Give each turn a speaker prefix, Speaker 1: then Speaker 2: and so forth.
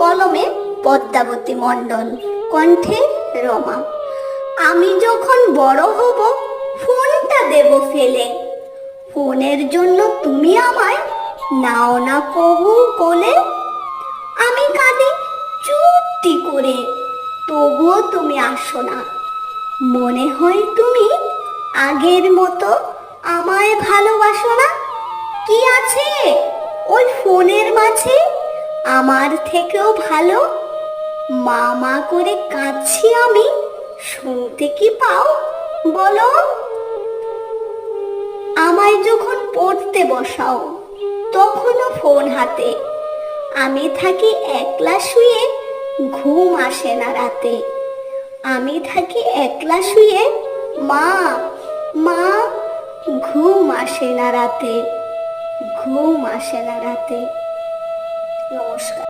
Speaker 1: কলমে পদ্মাবতী মণ্ডল, কণ্ঠে রমা। আমি যখন বড় হব, ফোনটা দেব ফেলে। ফোনের জন্য তুমি আমায় নাও না কবু কোলে। আমি কাঁদি চুপটি করে, তবুও তুমি আসো না। মনে হয় তুমি আগের মতো আমায় ভালোবাসো না। কি আছে ওই ফোনের মাঝে? আমার থেকেও ভালো। মা মা করে কাঁদছি আমি। শুনতে কি পাও? বলো। আমায় যখন পড়তে বসাও, তখনও ফোন হাতে। আমি থাকি একলা শুয়ে, ঘুম আসে না রাতে। আমি থাকি একলা শুয়ে, মা মা, ঘুম আসে না রাতে। ঘুম আসে না রাতে। নমস্কার